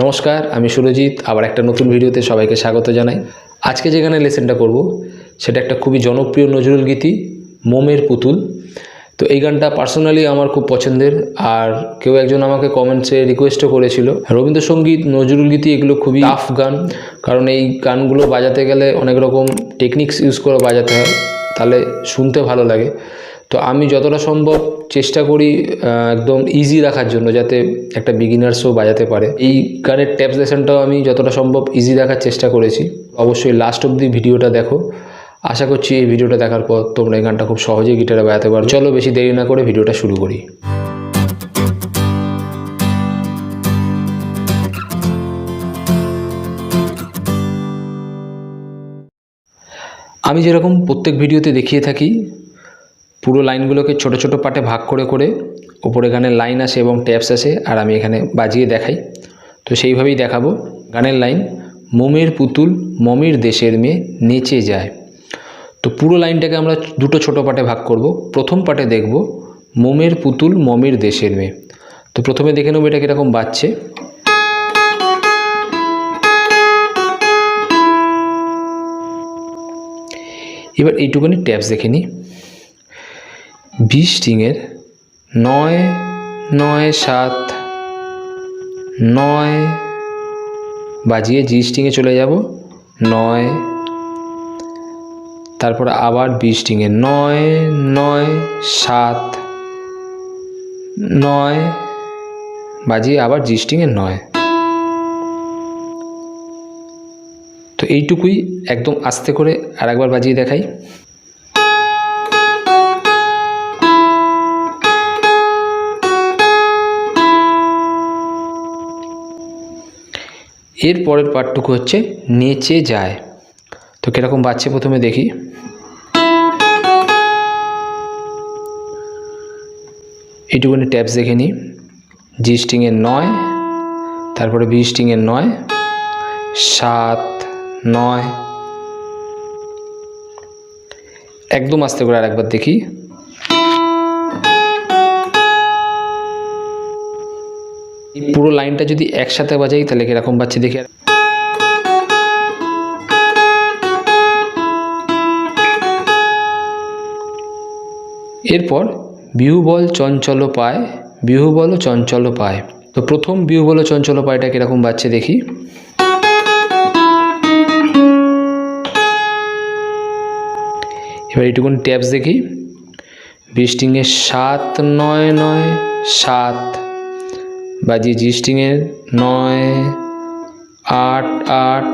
নমস্কার, আমি সুরজিৎ। আবার একটা নতুন ভিডিওতে সবাইকে স্বাগত জানাই। আজকে যেখানে লেসেনটা করব, সেটা একটা খুবই জনপ্রিয় নজরুল গীতি, মোমের পুতুল। তো এই গানটা পার্সোনালি আমার খুব পছন্দের, আর কেউ একজন আমাকে কমেন্টসে রিকোয়েস্টও করেছিল। রবীন্দ্রসঙ্গীত, নজরুল গীতি এগুলো খুবই টাফ গান, কারণ এই গানগুলো বাজাতে গেলে অনেক রকম টেকনিক্স ইউজ করে বাজাতে হয়, তাহলে শুনতে ভালো লাগে। তো আমি যতটা সম্ভব চেষ্টা করি একদম ইজি রাখার জন্য যাতে একটা বিগিনার্সও বাজাতে পারে। এই গানের ট্যাপস লেসনটাও আমি যতটা সম্ভব ইজি রাখার চেষ্টা করেছি। অবশ্যই লাস্ট অব্দি ভিডিওটা দেখো। আশা করছি এই ভিডিওটা দেখার পর তোমরা এই গানটা খুব সহজেই গিটারে বাজাতে পারো। চলো বেশি দেরি না করে ভিডিওটা শুরু করি। আমি যেরকম প্রত্যেক ভিডিওতে দেখিয়ে থাকি পুরো লাইনগুলোকে ছোট ছোট পাটে ভাগ করে করে ওপরে গানের লাইন আসে এবং ট্যাপস আসে, আর আমি এখানে বাজিয়ে দেখাই। তো সেইভাবেই দেখাবো গানের লাইন, মোমের পুতুল, মমির দেশের মেয়ে, নেচে যায়। তো পুরো লাইনটাকে আমরা দুটো ছোট পাটে ভাগ করব। প্রথম পার্টে দেখব, মোমের পুতুল, মমির দেশের মেয়ে। তো প্রথমে দেখে নেব এটা কীরকম বাজছে। এবার এইটুকুনি ট্যাপস দেখে নিই। বি স্ট্রিংয়ের নয় নয়, সাত, নয়, বাজিয়ে জি স্ট্রিংয়ে চলে যাব, নয়, তারপর আবার বি স্ট্রিংয়ে নয় নয়, সাত, নয়, বাজিয়ে আবার জি স্ট্রিংয়ে নয়। তো এইটুকুই একদম আস্তে করে আর একবার বাজিয়ে দেখাই। এর পরের পার্টটুকু হচ্ছে নেচে যায়। তো কীরকম বাজছে প্রথমে দেখি। এইটুকুনি ট্যাপস দেখে নিই। জি স্ট্রিংয়ের নয়, তারপরে বি স্ট্রিংয়ের নয়, সাত, নয়। একদম আস্তে করে আরেকবার দেখি। এই পুরো লাইনটা যদি একসাথে বাজাই, তাহলে কীরকম বাজছে দেখি এরপর বিহু বল চঞ্চল পায় বিহু বল চঞ্চল পায়। তো প্রথম বিহু বল চঞ্চল পায়টা কীরকম বাজছে দেখি। এবার এইটুকুন ট্যাপস দেখি। বিস্টিংয়ে সাত নয় নয়, সাত। বাজি জি স্ট্রিংয়ের নয়, আট আট,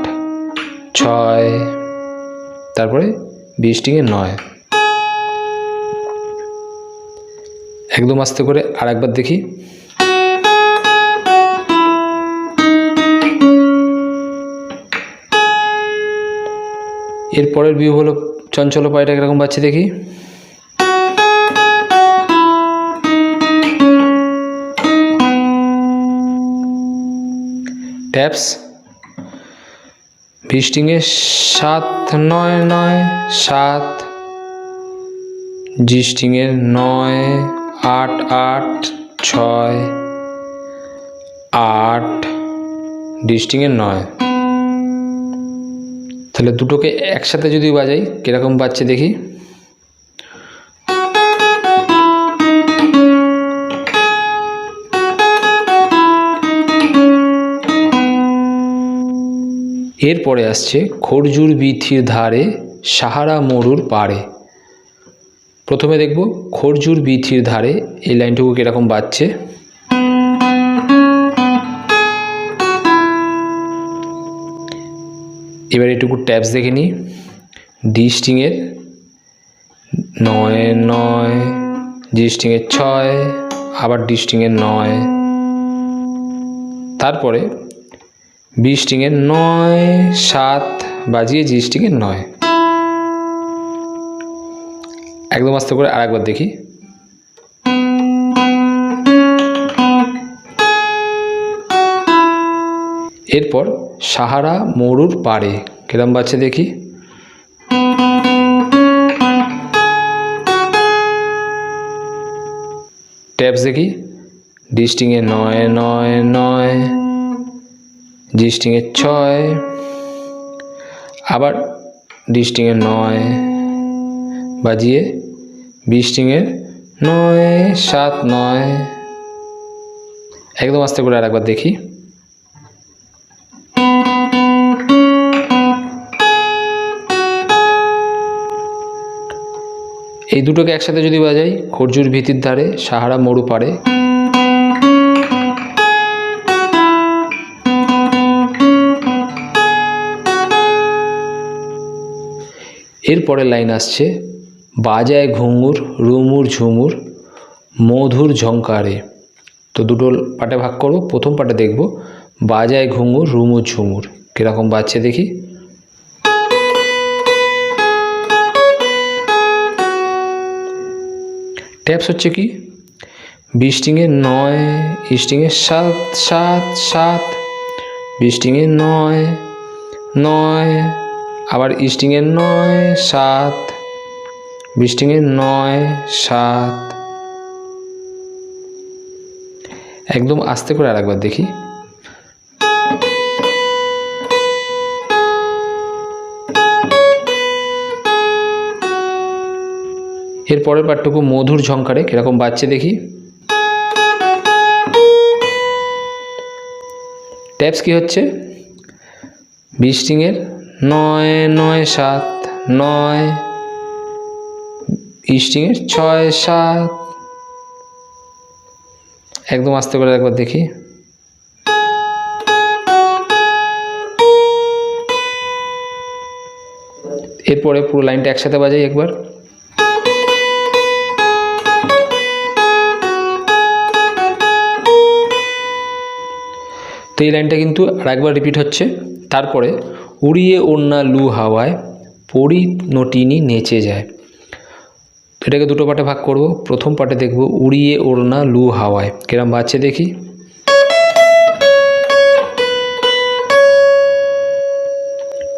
ছয়, তারপরে বি স্ট্রিংয়ের নয়। একদম আস্তে করে আর একবার দেখি। এর পরের ভিউ হলো চঞ্চল পায়টা কীরকম পাচ্ছি দেখি। ট্যাপস ভিস্টিংয়ে সাত নয় নয় সাত জি স্ট্রিংয়ের নয় আট আট ছয় আট ডি স্ট্রিংয়ের নয়। তাহলে দুটোকে একসাথে যদি বাজাই, কীরকম বাজছে দেখি? এরপরে আসছে খরজুর বিথির ধারে সাহারা মরুর পাড়ে। প্রথমে দেখব খরজুর বিথির ধারে এই লাইনটুকু কীরকম বাজছে। এবার এটুকু ট্যাপস দেখে নিই। ডি স্ট্রিংয়ের নয় নয়, জি স্ট্রিংয়ের ছয়, আবার ডি স্ট্রিংয়ের নয়। তারপরে বি স্ট্রিংয়ের নয়, সাত বাজিয়ে জি স্ট্রিংয়ের নয়। একদম আস্তে করে আরেকবার দেখি। এরপর সাহারা মরুর পাড়ে, কিরম বাচ্চা দেখি। ট্যাপস দেখি। ডিস্টিংয়ে নয় নয় নয় স্ট্রিংয়ের ছয়, আবার ডি নয়, বাজিয়ে বি নয়, সাত, নয়। একদম আস্তে করে আর একবার দেখি। এই দুটোকে একসাথে যদি বাজাই খরজুর ভীতির ধারে সাহারা মরু পারে এর পরের লাইন আসছে, বাজায় ঘুঙুর, রুমুর ঝুমুর, মধুর ঝঙ্কারে তো দুটো পাটে ভাগ করব প্রথম পাটে দেখব, বাজায় ঘুঙুর, রুমুর ঝুমুর। কীরকম বাজছে দেখি। ট্যাপস হচ্ছে কি? বিস্টিংয়ের নয় স্টিংয়ের সাত সাত সাত। বিস্টিংয়ের নয় নয় আবার স্টিংয়ের নয়, সাত। বিস্টিংয়ের নয়, সাত। একদম আস্তে করে আরেকবার দেখি। এর পরের পাঠটুকু মধুর ঝঙ্কারে কীরকম বাজছে দেখি। ট্যাপস কি হচ্ছে? বিস্টিংয়ের নয় নয় সাত নয় স্টিংয়ের ছয় সাত। একদম আস্তে করে একবার দেখি। এরপরে পুরো লাইনটা একসাথে বাজাই একবার। তো এই লাইনটা কিন্তু আর একবার রিপিট হচ্ছে। তারপরে উড়িয়ে ওড়না লু হাওয়ায় পরি নটিনি নেচে যায়। এটাকে দুটো পার্টে ভাগ করব। প্রথম পার্টে দেখব উড়িয়ে ওড়না লু হাওয়ায়। কিরম বাজছে দেখি?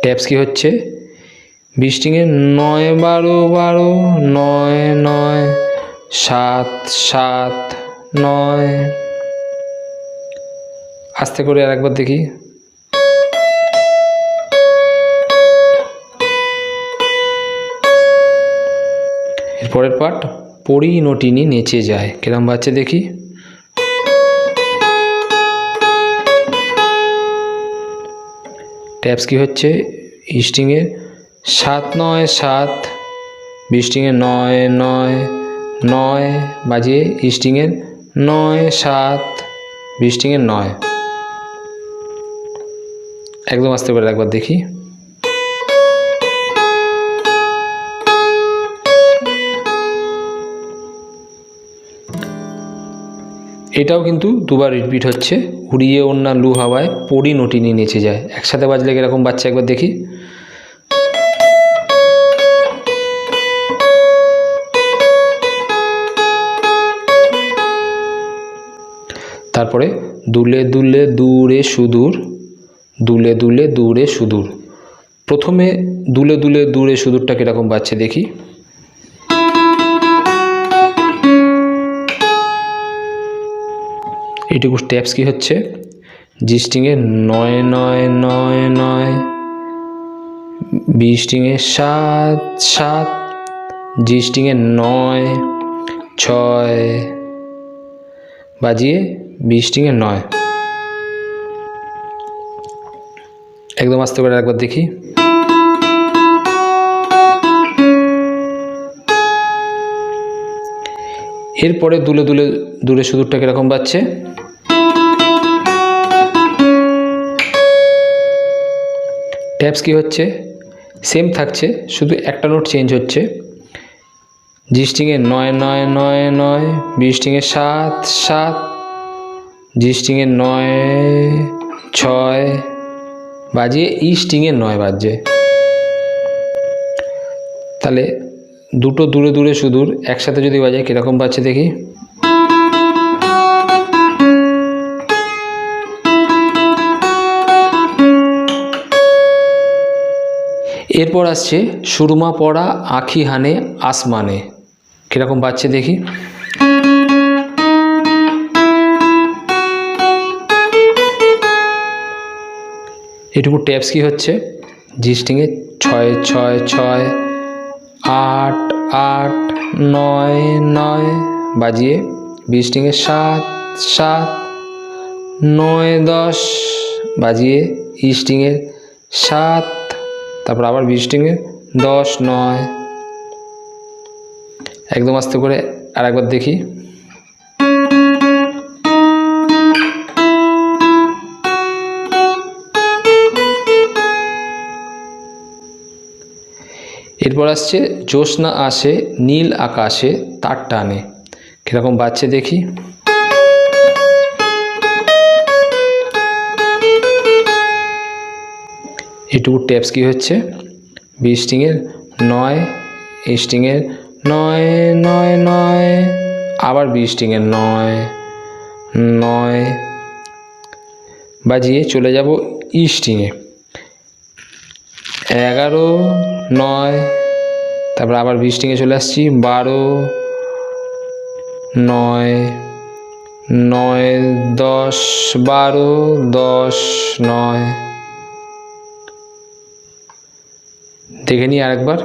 ট্যাপস কি হচ্ছে? বিস্টিংয়ের নয় বারো বারো, নয় নয়, সাত সাত নয়। আস্তে করে আর একবার দেখি। এরপরের পার্ট পড়ি নটিনি নেচে যায়। কিরম বাচ্চা দেখি? ট্যাপস কি হচ্ছে? স্টিংয়ের সাত নয় সাত বিস্টিংয়ের নয় নয় নয়, বাজিয়ে স্টিংয়ের নয় সাত বিস্টিংয়ের নয়। একদম আস্তে পারে একবার দেখি। এটাও কিন্তু দুবার রিপিট হচ্ছে। উড়িয়ে ওড়না লু হাওয়ায় পড়ি নটিনি নেচে যায়। একসাথে বাজলে এরকম বাচ্চা একবার দেখি। তারপরে দুলে দুলে দূরে সুদূর, দুলে দুলে দূরে সুদূর। প্রথমে দুলে দুলে দূরে সুদূরটা কীরকম বাচ্চা দেখি। এইটুকু স্টেপস কি হচ্ছে? জি স্ট্রিংয়ে নয় নয় নয় নয় বি স্ট্রিংয়ে সাত সাত জি স্ট্রিংয়ে নয়, ছয়, বাজিয়ে বি স্ট্রিংয়ে নয়। একদম আস্তে করে একবার দেখি। এরপরে দুলে দুলে দূরে সুদূরটা কীরকম বাজছে? ট্যাপস কি হচ্ছে? সেম থাকছে, শুধু একটা নোট চেঞ্জ হচ্ছে। জি স্ট্রিংয়ে নয় নয় নয় নয় বি স্ট্রিংয়ে সাত সাত জি স্ট্রিংয়ে নয়, ছয়, বাজিয়ে ই স্ট্রিংয়ে নয় বাজছে। তাহলে দুটো দূরে দূরে সুদূর একসাথে যদি বাজে কীরকম বাজছে দেখি? এরপর আসছে সুরমা পড়া, আখি হানে, আসমানে। কীরকম বাজছে দেখি। এটুকু ট্যাপস কি হচ্ছে? জি ছয় ছয় ছয়, আট আট, নয় নয় বাজিয়ে বি সাত সাত, নয়, দশ বাজিয়ে ই সাত তারপর আবার বি স্ট্রিংয়ে দশ, নয়। একদম আস্তে করে আর একবার দেখি। এরপর আসছে জ্যোৎস্না আসে, নীল আকাশে তার টানে। কীরকম বাচ্চে দেখি। এটুকু ট্যাপস কি হচ্ছে? বি স্ট্রিংয়ের নয়, এ স্ট্রিংয়ের নয় নয় নয়, আবার বি স্ট্রিংয়ের নয় নয়। বাজিয়ে চলে যাব ই স্ট্রিংয়ে। এগারো, নয়, তারপর আবার বি স্ট্রিংয়ে চলে আসছি, বারো, নয় নয়, দশ, বারো, দশ, নয়। দেখে নিই আরেকবার।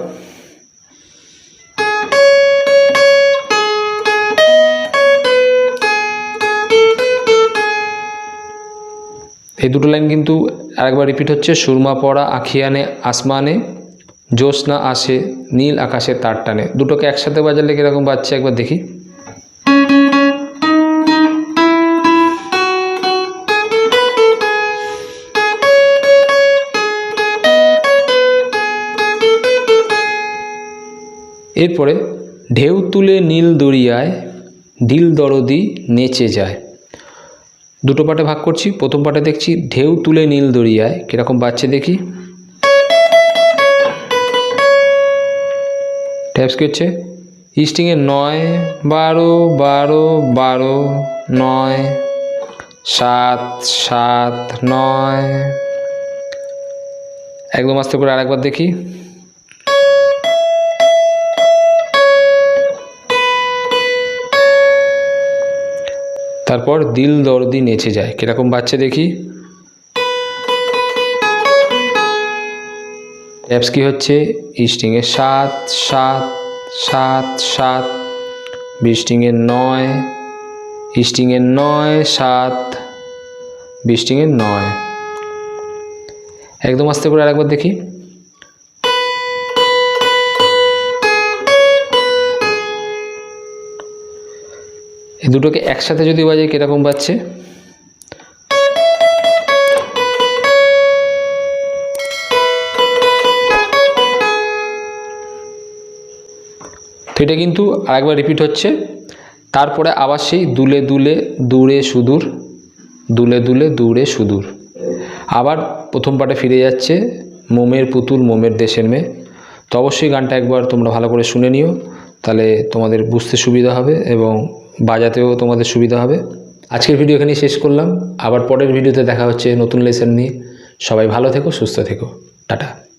এই দুটো লাইন কিন্তু আরেকবার রিপিট হচ্ছে, সুরমা পড়া, আখিয়ানে, আসমানে, জ্যোৎস্না আসে, নীল আকাশে তার টানে। দুটোকে একসাথে বাজালে কীরকম বাজছে একবার দেখি। এরপরে, ঢেউ তুলে নীল দরিয়ায় দিল দরদি নেচে যায়। দুটো পাটে ভাগ করছি, প্রথম পাটে দেখছি ঢেউ তুলে নীল দরিয়ায়, কীরকম বাচ্চে দেখি। ট্যাপস কি হচ্ছে? স্ট্রিংয়ে নয়, বারো বারো বারো, নয়, সাত সাত, নয়। একদম আস্তে করে আরেকবার দেখি। তারপর দিল দর্দি নেচে যায়। কীরকম বাচ্চা দেখি। ট্যাপস কি হচ্ছে? স্ট্রিংয়ে সাত সাত সাত সাত। বি স্ট্রিংয়ের নয় স্ট্রিংয়ের নয়, সাত। বি স্ট্রিংয়ের নয়। একদম আস্তে করে আরেকবার দেখি। দুটোকে একসাথে যদি বাজে কীরকম বাজছে? তো এটা কিন্তু আরেকবার রিপিট হচ্ছে। তারপরে আবার সেই দুলে দুলে দূরে সুদূর, দুলে দুলে দূরে সুদূর। আবার প্রথম পাটে ফিরে যাচ্ছে, মোমের পুতুল, মোমের দেশের মেয়ে। তো অবশ্যই গানটা একবার তোমরা ভালো করে শুনে নিও, তাহলে তোমাদের বুঝতে সুবিধা হবে এবং বাজাতেও তোমাদের সুবিধা হবে। আজকের ভিডিও এখানেই শেষ করলাম। আবার পরের ভিডিওতে দেখা হচ্ছে নতুন লেসন নিয়ে। সবাই ভালো থেকো, সুস্থ থেকো। টাটা।